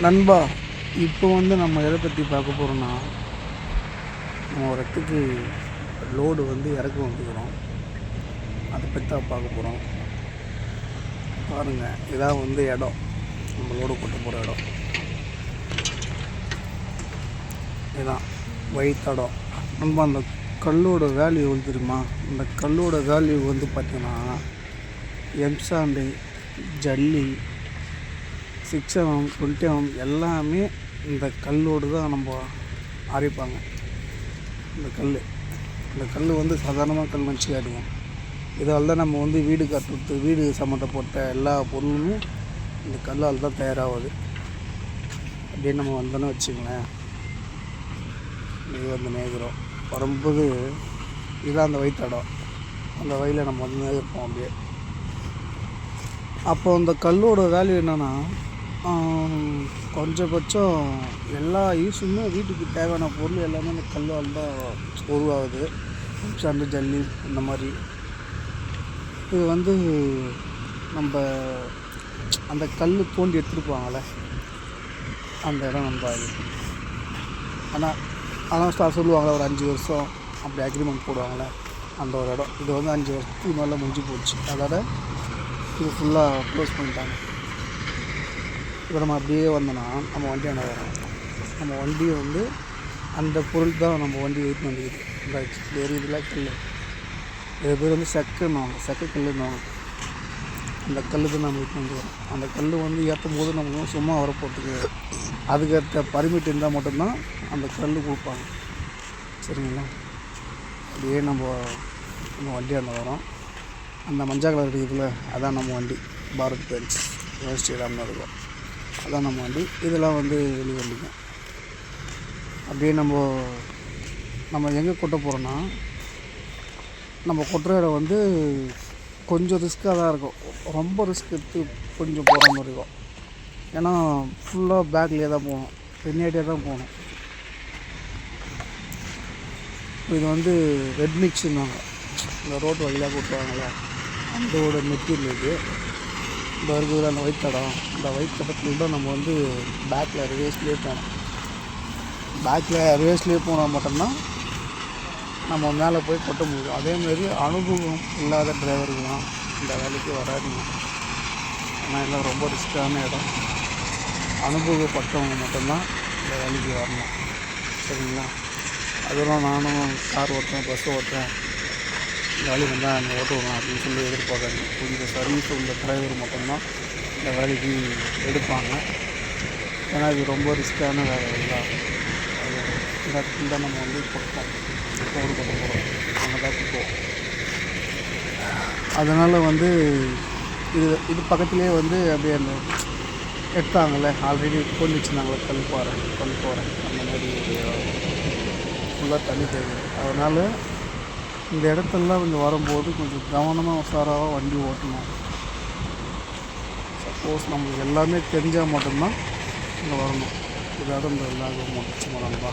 நண்பா இப்போ வந்து நம்ம எதை பற்றி பார்க்க போகிறோம்னா நம்ம ஒரு இடத்துக்கு லோடு வந்து இறக்க வந்துக்கிறோம் அதை பற்றி தான் பார்க்க போகிறோம் பாருங்கள் இதான் வந்து இடம். நம்ம லோடு கொண்டு போகிற இடம். இதான் வழித்தடம். நம்ம அந்த கல்லோட வேல்யூ வந்து தெரியுமா அந்த கல்லோட வேல்யூ வந்து பார்த்திங்கன்னா எம்சாண்டு ஜல்லி சிக்ஸ் எம்எம் டுவெண்ட்டி எம்எம் எல்லாமே இந்த கல்லோடு தான் நம்ம அரைப்பாங்க இந்த கல் இந்த கல் வந்து சாதாரணமாக கல் மனுச்சு காட்டுவோம் இதால் தான் நம்ம வந்து வீடு கட்டுறது வீடு சம்மந்தப்பட்ட எல்லா பொருளுமே இந்த கல்லால் தான் தயாராகுது. அப்படின்னு நம்ம வந்தோன்னு வச்சுங்களேன் இது வந்து நேகிறோம் வரும்போது இதுதான் அந்த வயிற்றடம் அந்த வயலில் நம்ம வந்து நேர்ப்போம் அப்படியே. அப்போ அந்த கல்லோட வேல்யூ என்னென்னா கொஞ்சபட்சம் எல்லா யூஸுமே வீட்டுக்கு தேவையான பொருள் எல்லாமே அந்த கல்லால் தான் உருவாகுது. சண்டு ஜல்லி இந்த மாதிரி. இது வந்து நம்ம அந்த கல் தோண்டி எடுத்துருப்பாங்கள்ல அந்த இடம் நம்ம அது ஆனால் ஆனால் ஸ்டார் சொல்லுவாங்களே ஒரு அஞ்சு வருஷம் அப்படி அக்ரிமெண்ட் போடுவாங்களே அந்த ஒரு இடம். இது வந்து அஞ்சு வருஷத்துக்கு மேலே முடிஞ்சு போச்சு. அதோட இது ஃபுல்லாக க்ளோஸ் பண்ணிட்டாங்க. இப்போ நம்ம அப்படியே வந்தோன்னா நம்ம வண்டியாண்ட வரோம். நம்ம வண்டியை வந்து அந்த பொருள் தான் நம்ம வண்டி வெயிட் பைக் வேறு இதெல்லாம் கல் இது பேர் வந்து செக்குன்னுவாங்க. செக்கு கல்லுன்னுவாங்க. அந்த கல் தான் நம்ம வெயிட் பண்ணி வரோம் அந்த கல் வந்து ஏற்றும் போது நம்ம சும்மா வர அதுக்கேற்ற பர்மிட் இருந்தால் மட்டும்தான் அந்த கல் கொடுப்பாங்க. சரிங்களா? அப்படியே நம்ம நம்ம வண்டியாண்ட வரோம். அந்த மஞ்சள் கலர் இருக்குதுல்ல அதான் நம்ம வண்டி. பாரத் பென்ஸ். ஸ்ரீராம்னு இருக்கும் அதான் நம்ம வண்டி இதெல்லாம் வந்து வெளி வண்டிங்க அப்படியே நம்ம நம்ம எங்கே கொட்ட போகிறோன்னா நம்ம கொட்டுற இடம் வந்து கொஞ்சம் ரிஸ்க்காக தான் இருக்கும். ரொம்ப ரிஸ்க் எடுத்து கொஞ்சம் போகிற மாதிரி இருக்கும். ஏன்னா ஃபுல்லாக பேக்லேயே தான் போகணும். பின்னாடியே தான் போகணும். இது வந்து ரெட் மிக்ஸுன்னாங்க இந்த ரோட்டு வழியாக கொட்டுவாங்கள்ல அந்த மெட்டீரியல் இது. இந்த இருக்குது அந்த ஒயிட் தடம் இந்த ஒயிட் தடத்தில் தான் நம்ம வந்து பேக்கில் ரிவேஸ்லேயே போகணும். பேக்கில் ரிவேஸ்லேயே போனால் மட்டும்தான் நம்ம மேலே போய் கொட்ட முடியும். அதேமாரி அனுபவம் இல்லாத டிரைவருங்களாம் இந்த வேலைக்கு வராதுங்க ஏன்னா எல்லாம் ரொம்ப ரிஸ்க்கான இடம். அனுபவப்பட்டவங்க மட்டும்தான் இந்த வேலைக்கு வரணும். சரிங்களா? அதெல்லாம் நானும் கார் ஓட்டுறேன் பஸ் ஓட்டுறேன். இந்த வேலைக்கு வந்தால் அங்கே ஓட்டுவோம் அப்படின்னு சொல்லி எதிர்பார்க்காங்க கொஞ்சம் சர்வீஸ் உள்ள டிரைவர் மட்டும்தான் இந்த வேலைக்கு எடுப்பாங்க. ஏன்னா இது ரொம்ப ரிஸ்க்கான வேலை இல்லை. அது தான் நம்ம வந்து கொட்டோம் ரோடு பண்ண போகிறோம் அங்கே தான் கொட்டுவோம் அதனால் வந்து இது இது பக்கத்துலேயே வந்து அப்படியே அந்த எடுத்தாங்களே ஆல்ரெடி கொண்டு வச்சுருந்தாங்களே கல்பாறை கல்பாறை அந்த மாதிரி ஃபுல்லாக தண்ணி தேவை அதனால் இந்த இடத்தெல்லாம் கொஞ்சம் வரும்போது கொஞ்சம் கவனமாக உஷாராக வண்டி ஓட்டணும். சப்போஸ் நம்மளுக்கு எல்லாமே தெரிஞ்சால் மட்டும்தான் இங்கே வரணும். இதாவது இந்த எல்லாரும் முடிச்சு நண்பா